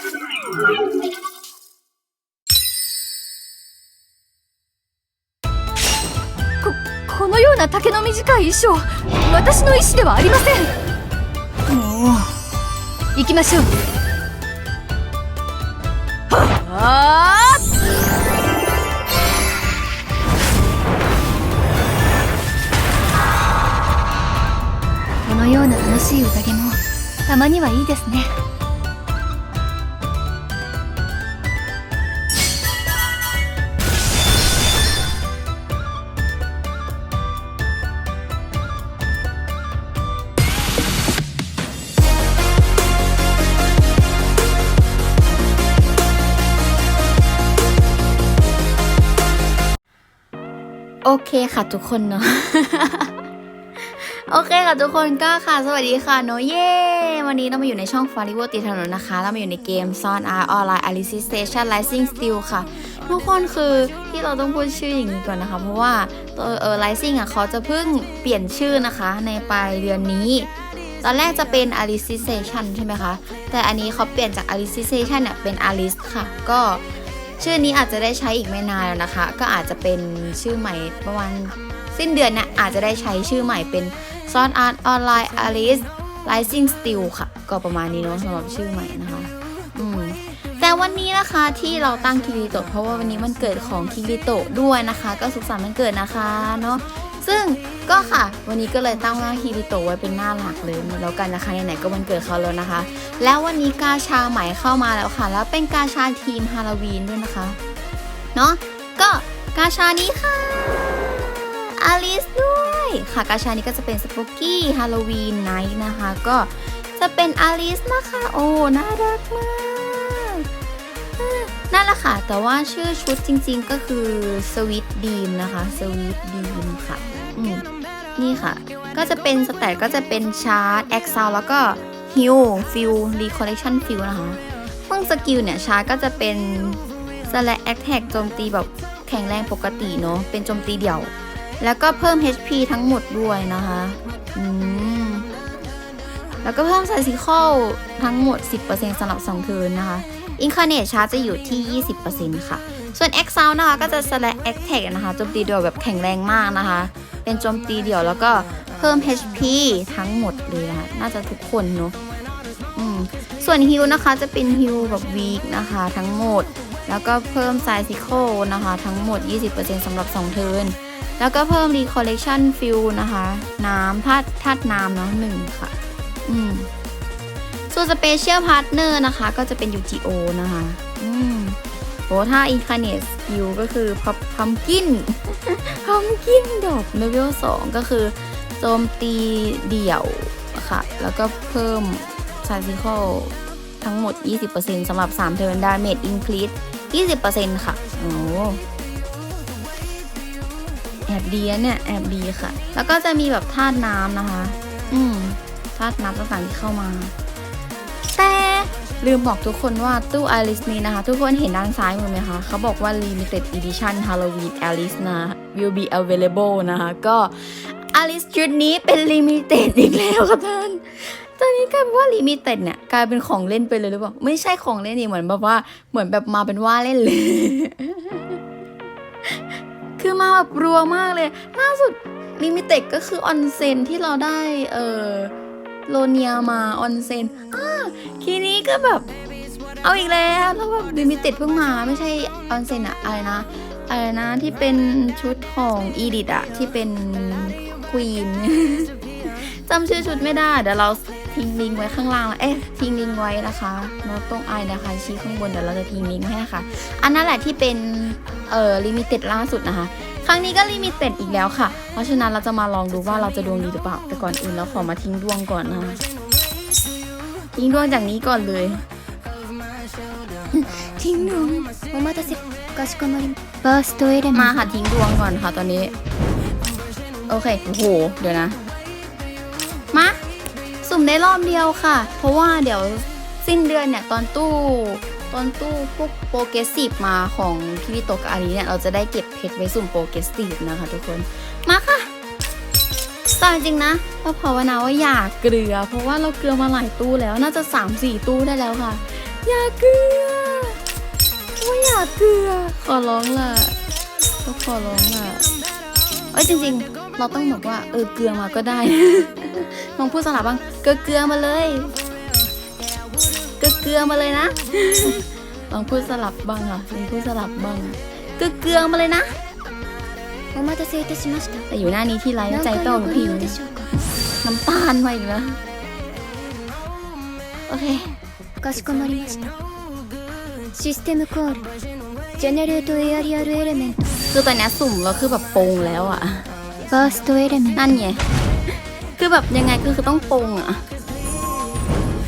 ここのような丈の短い衣装私の意思ではありません。もう行きましょう。はあ。このような楽しい宴もたまにはいいですね。 โอเคค่ะทุกคนเนาะ โอเคค่ะทุกคนก็ค่ะ สวัสดีค่ะโนเย่วันนี้เรามาอยู่ในช่องฟาริวตีถนนนะคะ เรามาอยู่ในเกมซ่อนอาร์ออนไลน์ Alice Station Rising Steel ค่ะ ทุกคนคือที่เราต้องพูดชื่ออย่างนี้ก่อนนะคะ เพราะว่าตัวเออ Rising อะเขาจะเพิ่งเปลี่ยนชื่อนะคะ ในปลายเดือนนี้ ตอนแรกจะเป็น Alice Station ใช่ไหมคะ แต่อันนี้เขาเปลี่ยนจาก Alice Station เนี่ยเป็น Alice ค่ะ ก็ ชื่อนี้อาจจะได้ใช้อีกไม่นานแล้วนะคะ ก็อาจจะเป็นชื่อใหม่ประมาณสิ้นเดือนเนี่ยอาจจะได้ใช้ชื่อใหม่เป็นซ่อนอาร์ตออนไลน์ Alice Rising Steel ค่ะ ก็ประมาณนี้เนาะสำหรับชื่อใหม่นะคะอืมแต่วันนี้นะคะที่เราตั้งคิริโตะเพราะว่าวันนี้มันเกิดของคิริโตะด้วยนะคะ ก็สุขสันต์วันเกิดนะคะเนาะ ซึ่งก็ค่ะ วันนี้ก็เลยตั้งว่าคิริโตะไว้เป็นหน้าหลักเลยแล้วกันนะคะไหนๆก็วันเกิดเขาแล้วนะคะ แล้ววันนี้กาชาใหม่เข้ามาแล้วค่ะ แล้วเป็นกาชาทีมฮาโลวีนด้วยนะคะเนาะก็กาชานี้ค่ะอลิสด้วยค่ะกาชานี้ก็จะเป็นสป o กกี้ฮาโลวีนไนท์นะคะ ก็จะเป็นอลิสนะคะ โอ้น่ารักมาก นั่นแหละค่ะ แต่ว่าชื่อชุดจริงๆก็คือสวิตดีมนะคะสวิตดีมค่ะนี่ค่ะ ก็จะเป็นสแตทก็จะเป็นชาร์จแอคซาวแล้วก็ฮิลฟิลรีคอลเลคชันฟิลนะคะพวกสกิลเนี่ยชาร์จก็จะเป็นสแลกแอคแท็กโจมตีแบบแข็งแรงปกติเนาะเป็นโจมตีเดี่ยว แล้วก็เพิ่ม HP ทั้งหมดด้วยนะคะอืมแล้วก็เพิ่มไซซิคอลทั้งหมด 10%สำหรับ2เทิร์นนะคะ อินคาเนตชาร์จจะอยู่ที่ 20%ค่ะ ส่วน e x o u n d นะคะก็จะ select attack นะคะโจมตีเดี่ยวแบบแข็งแรงมากนะคะ เป็นโจมตีเดี่ยวแล้วก็เพิ่ม HP ทั้งหมดเลยนะคะน่าจะทุกคนเนอะส่วนฮิลนะคะจะเป็นฮิลแบบวีคนะคะทั้งหมด แล้วก็เพิ่มไซซิโคนะคะ ทั้งหมด 20%สำหรับ 2 เทิร์นแล้วก็เพิ่ม recollection fill นะคะ น้ำธาตุธาตุน้ำเนาะหนึ่งค่ะ อืม ส่วน Special Partner นะคะ ก็จะเป็น UGO นะคะอืมโหถ้า Incarnate Skill ก็คือพับพัมกินพัมกินดอกเลเวล2ก็คือโจมตีเดี่ยวค่ะ แล้วก็เพิ่ม Physical ทั้งหมด 20%สำหรับ 3 เทิร์น Damage Increase 20%ค่ะ โอ้แอบดีเนี่ย แอบดีค่ะ แล้วก็จะมีแบบธาตุน้ำนะคะ อืมธาตุน้ำต่างๆที่เข้ามา แต่ลืมบอกทุกคนว่าตู้ Alice นี้นะคะ ทุกคนเห็นด้านซ้ายมือไหมคะ เขาบอกว่า Limited Edition Halloween Alice นะ will be available นะคะ ก็ Alice ชุดนี้เป็น Limited อีกแล้วค่ะท่านตอนนี้กลายเป็นว่า Limited เนี่ยกลายเป็นของเล่นไปเลยหรือเปล่าไม่ใช่ของเล่นนี่เหมือนแบบว่าเหมือนแบบมาเป็นว่าเล่นเลย คือมาแบบรัวมากเลย ล่าสุด Limited ก็คือออนเซนที่เราได้เออโลเนียมาออนเซนอ่า ทีนี้ก็แบบเอาอีกแล้วแล้วแบบลิมิเต็ดเพิ่งมาไม่ใช่ออนเซนอะอะไรนะอะไรนะที่เป็นชุดของอีดิตอะที่เป็นควีนจำชื่อชุดไม่ได้ เดี๋ยวเราทิ้งลิงก์ไว้ข้างล่างแล้วเอ๊ะทิ้งลิงก์ไว้นะคะโน้ตตรงไอนะคะชี้ข้างบนเดี๋ยวเราจะทิ้งลิงก์ให้นะคะ อันนั้นแหละที่เป็นเอ่อลิมิเต็ดล่าสุดนะคะ ครั้งนี้ก็ลิมิเต็ดอีกแล้วค่ะ เพราะฉะนั้นเราจะมาลองดูว่าเราจะดวงดีหรือเปล่า แต่ก่อนอื่นเราขอมาทิ้งดวงก่อนนะคะ ทิ้งดวงจากนี้ก่อนเลย ทิ้งดวงโอมาตาเซกัสกมาริบอร์สโเอเดมาค่ะทิ้งดวงก่อนค่ะตอนนี้ โอเค โอ้โห เดี๋ยวนะ มา สุ่มได้รอบเดียวค่ะ เพราะว่าเดี๋ยวสิ้นเดือนเนี่ย ตอนตู้ตอนตู้พวกโปรเกรสซีฟมาของพี่วิโตกันนี้เนี่ย เราจะได้เก็บเพชรไว้สุ่มโปรเกรสซีฟนะคะทุกคน มาค่จริงนะเราภาวนาว่าอย่าเกลือ เพราะว่าเราเกลือมาหลายตู้แล้วน่าจะ3-4ตู้ได้แล้วค่ะ อย่าเกลือว่าอย่าเกลือ ขอร้องล่ะก็ขอร้องล่ะเอ้ยจริง ๆ เราต้องบอกว่าเออเกลือมาก็ได้ลองพูดสลับบ้างเกลือเกลือมาเลยเกลือเกลือมาเลยนะลองพูดสลับบ้างค่ะลองพูดสลับบ้างเกลือเกลือมาเลยนะ お待たせいたしました แต่อยู่หน้านี้ที่ไร 何 ใจ 回 โต้ の ทุ ご ก 利 ที 用でしょうか น้ำตาลมาอีกแล้ว โอเค かしこまりましたシステムコールジェネレートエアリアルエレメント คือตอนเนี้ยสุ่มแล้วคือแบบโปงแล้วอะ バーストエレメント นั่นไง คือแบบยังไงก็คือต้องปรุงอะ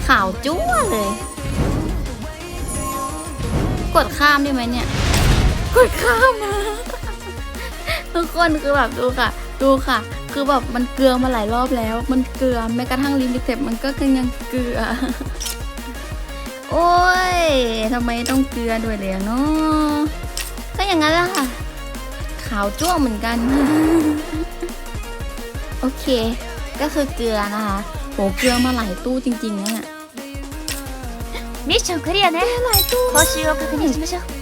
ข่าวจั่วเลย กดข้ามได้ไหมเนี่ย กดข้ามนะ ทุกคนคือแบบดูค่ะ ดูค่ะ คือแบบมันเกลือมาหลายรอบแล้ว มันเกลือแม้กระทั่งลิมิเต็ดมันก็ยังเกลือ โอ้ยทำไมต้องเกลือด้วยเลยอะเนาะก็อย่างนั้นแหละค่ะ ขาวจ้วงเหมือนกัน โอเค ก็คือเกลือนะคะโหเกลือมาหลายตู้จริงๆนะเนี่ย ミッションクリアね報酬を確認しましょう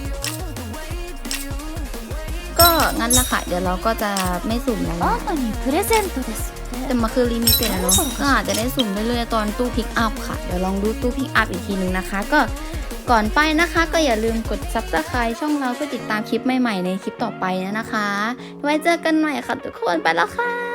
ก็งั้นละค่ะ เดี๋ยวเราก็จะไม่สุ่มแล้วนะแต่มาคือลิมิเต็ดเนาะก็อาจจะได้สุ่มเรื่อยๆตอนตู้พิกอัพค่ะ เดี๋ยวลองดูตู้พิกอัพอีกทีนึงนะคะ ก็ก่อนไปนะคะ ก็อย่าลืมกดซับสไคร b e ช่องเราเพื่อติดตามคลิปใหม่ๆในคลิปต่อไปนะคะ ไว้เจอกันใหม่ค่ะทุกคนไปแล้วค่ะ